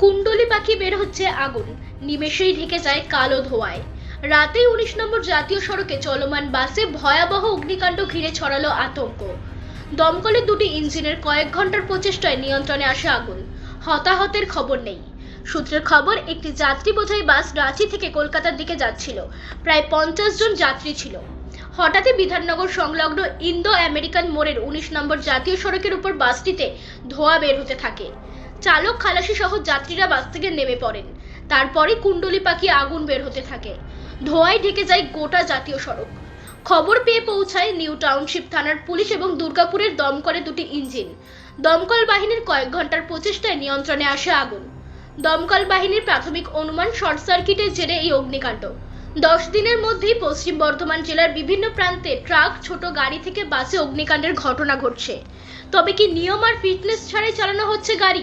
পাখি বের হচ্ছে আগুন। নিমেষেই ঢেকে যায় কালো ধোঁয়ায়। রাতেই উনিশ নম্বর জাতীয় সড়কে চলমান বাসে ভয়াবহ অগ্নিকাণ্ড ঘিরে ছড়ালো আতঙ্ক। দমকলের দুটি ইঞ্জিনের কয়েক ঘণ্টার প্রচেষ্টায় নিয়ন্ত্রণে আসে আগুন। হতাহতের খবর নেই। সূত্রের খবর, একটি যাত্রী বোঝাই বাস রাঁচি থেকে কলকাতার দিকে যাচ্ছিল। প্রায় পঞ্চাশ জন যাত্রী ছিল। হঠাৎই বিধাননগর সংলগ্ন ইন্দো আমেরিকান মোড়ের উনিশ নম্বর জাতীয় সড়কের উপর বাসটিতে ধোঁয়া বের হতে থাকে। চালক খালাসি সহ যাত্রীরা বাস থেকে নেমে পড়েন। তারপরে কুণ্ডলি পাখি আগুন বের হতে থাকে। ধোঁয়ায় ঢেকে যায় গোটা জাতীয় সড়ক। খবর পেয়ে পৌঁছায় নিউ টাউনশিপ থানার পুলিশ এবং দুর্গাপুরের দমকলে দুটি ইঞ্জিন। দমকল বাহিনীর কয়েক ঘণ্টার প্রচেষ্টায় নিয়ন্ত্রণে আসে আগুন। দমকল বাহিনীর প্রাথমিক অনুমান শর্ট সার্কিটের জেরে এই অগ্নিকাণ্ড। দশ দিনের মধ্যেই পশ্চিম বর্ধমান জেলার বিভিন্ন প্রান্তে ট্রাক, ছোট গাড়ি থেকে বাসে অগ্নিকাণ্ডের ঘটনা ঘটছে। তবে কি নিয়ম আর ফিটনেস ছাড়াই চালানো হচ্ছে গাড়ি?